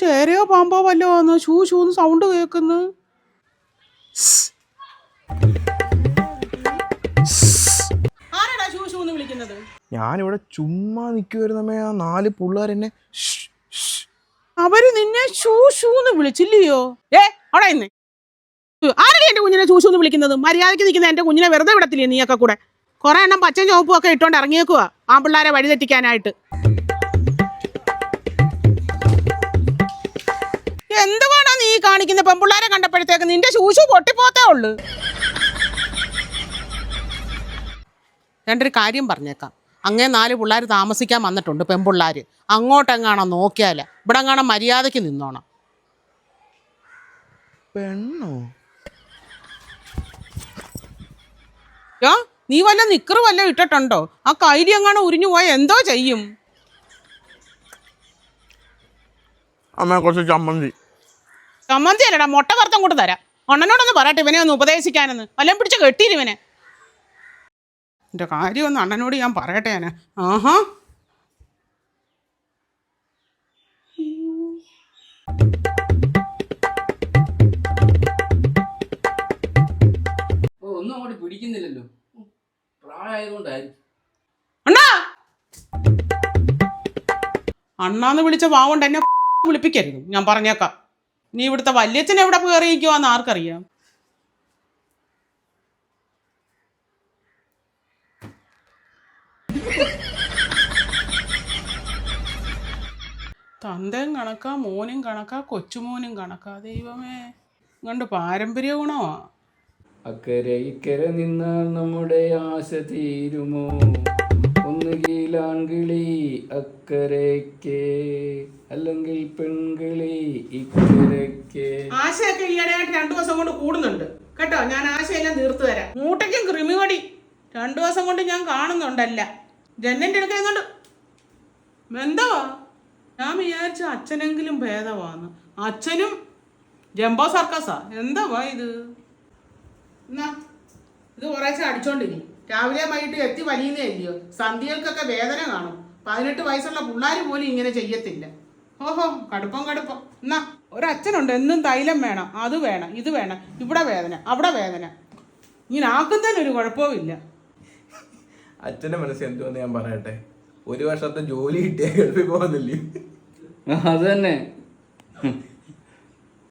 ചേരയോ പാമ്പോ വല്ലോ ആന്ന്? Shoe ഷൂന്ന് sound കേൾക്കുന്നു. ആരാടാ ഷൂ ഷൂന്ന് വിളിക്കുന്നത്? ഞാനിവിടെ ചുമ്മാ നിൽക്കുമായിരുന്നമ്മേ ആ നാല് പിള്ളേരെന്നെ. അവർ നിന്നെ ഷൂ ഷൂന്ന് വിളിച്ചില്ലയോ? ഏ അവിടെ ഇന്ന് ആരുടെ എന്റെ കുഞ്ഞിനെ ഷൂ ഷൂന്ന് വിളിക്കുന്നത്? മര്യാദയ്ക്ക് നിൽക്കുന്ന എന്റെ കുഞ്ഞിനെ വെറുതെ വിടത്തില്ലേ നീയൊക്കെ കൂടെ? കുറെ എണ്ണം പച്ചയും ചുവപ്പും ഒക്കെ ഇട്ടോണ്ട് ഇറങ്ങിയേക്കുവാ ആ പിള്ളേരെ വഴിതെറ്റിക്കാനായിട്ട്. എന്തുവാണോ നീ കാണിക്കുന്ന പെമ്പിള്ളാരെ കണ്ടപ്പോഴത്തേക്ക് നിന്റെ ശൂശു പൊട്ടിപ്പോത്തേ ഉള്ളു? രണ്ടൊരു കാര്യം പറഞ്ഞേക്കാം. അങ്ങേ നാല് പിള്ളേർ താമസിക്കാൻ വന്നിട്ടുണ്ട് പെമ്പിള്ളാർ അങ്ങോട്ടെങ്ങാണോ നോക്കിയാൽ ഇവിടെ എങ്ങാണോ മര്യാദയ്ക്ക് നിന്നോണം. പെണ്ണോ? യോ നീ വല്ല നിക്കറ് വല്ല ഇട്ടിട്ടുണ്ടോ? ആ കൈലി എങ്ങാണോ ഉരിഞ്ഞു പോയാൽ എന്തോ ചെയ്യും? അമ്മ കുറച്ച് ചമ്മന്തി. ചമ്മന്തി അല്ലടാ മുട്ട വറുത്തം കൊണ്ട് തരാം. അണ്ണനോടൊന്ന് പറയട്ടെ ഇവനെ ഒന്ന് ഉപദേശിക്കാനെന്ന്. വല്ലതും പിടിച്ച് കെട്ടിയിരുവനെ എന്റെ കാര്യമൊന്ന് അണ്ണനോട് ഞാൻ പറയട്ടെ ഞാൻ ആഹാ. ഒന്നും അങ്ങോട്ട് പിടിക്കുന്നില്ലല്ലോ. പ്രായമായതുകൊണ്ടായിരിക്കും. അണ്ണാ! അണ്ണാന്ന് വിളിച്ച പാവണ്ട് എന്നെ വിളിപ്പിക്കരുത്. ഞാൻ പറഞ്ഞേക്കാം. നീ ഇവിടുത്തെ വല്യച്ഛൻ എവിടെ കയറിയിരിക്കുവാന്ന് ആർക്കറിയാം? തന്തയും കണക്കാ മോനും കണക്കാ കൊച്ചുമോനും കണക്കാ. ദൈവമേ കണ്ട് പാരമ്പര്യ ഗുണമാ. അക്കരെ ഇക്കരെ നിന്നാൽ നമ്മുടെ ആശ തീരുമോ? ഒന്നുകിൽ ആൺകിളി അക്കരയ്ക്ക്. അല്ലെങ്കിൽ പെൺകിളി ഇക്കരയ്ക്ക്. ആശയൊക്കെ ഈയിടെയായിട്ട് രണ്ടു ദിവസം കൊണ്ട് കൂടുന്നുണ്ട്. കേട്ടോ ഞാൻ ആശയെല്ലാം തീർത്തു തരാം മൂട്ടയ്ക്കും കൃമികടി രണ്ടു ദിവസം കൊണ്ട് ഞാൻ കാണുന്നുണ്ടല്ല. ജന്നന്റെ എടുക്കുന്നുണ്ട് എന്തോ? ഞാൻ വിചാരിച്ച അച്ഛനെങ്കിലും ഭേദമാണ് അച്ഛനും ജംബോ സർക്കസാ. എന്തവാ ഇത്? എന്നാ ഇത് കുറേശ്ശെ അടിച്ചോണ്ടിരി രാവിലെ വൈകിട്ട് എത്തി വലിയുന്നേ ഇല്ലയോ? സന്ധ്യകൾക്കൊക്കെ വേദന കാണും. പതിനെട്ട് വയസ്സുള്ള പിള്ളേർ പോലും ഇങ്ങനെ ചെയ്യത്തില്ല. ഓഹോ കടുപ്പം കടുപ്പം. എന്നാ ഒരച്ഛനുണ്ട് എന്നും തൈലം വേണം അത് വേണം ഇത് വേണം ഇവിടെ വേദന അവിടെ വേദന. ഇങ്ങനെ ആക്കുന്നതിന് ഒരു കുഴപ്പവും അച്ഛന്റെ മനസ്സിൽ എന്തുവെന്ന് ഞാൻ പറയട്ടെ? ഒരു വർഷത്തെ ജോലി കിട്ടിയ ഗൾഫിൽ പോകുന്നില്ലേ അത് തന്നെ.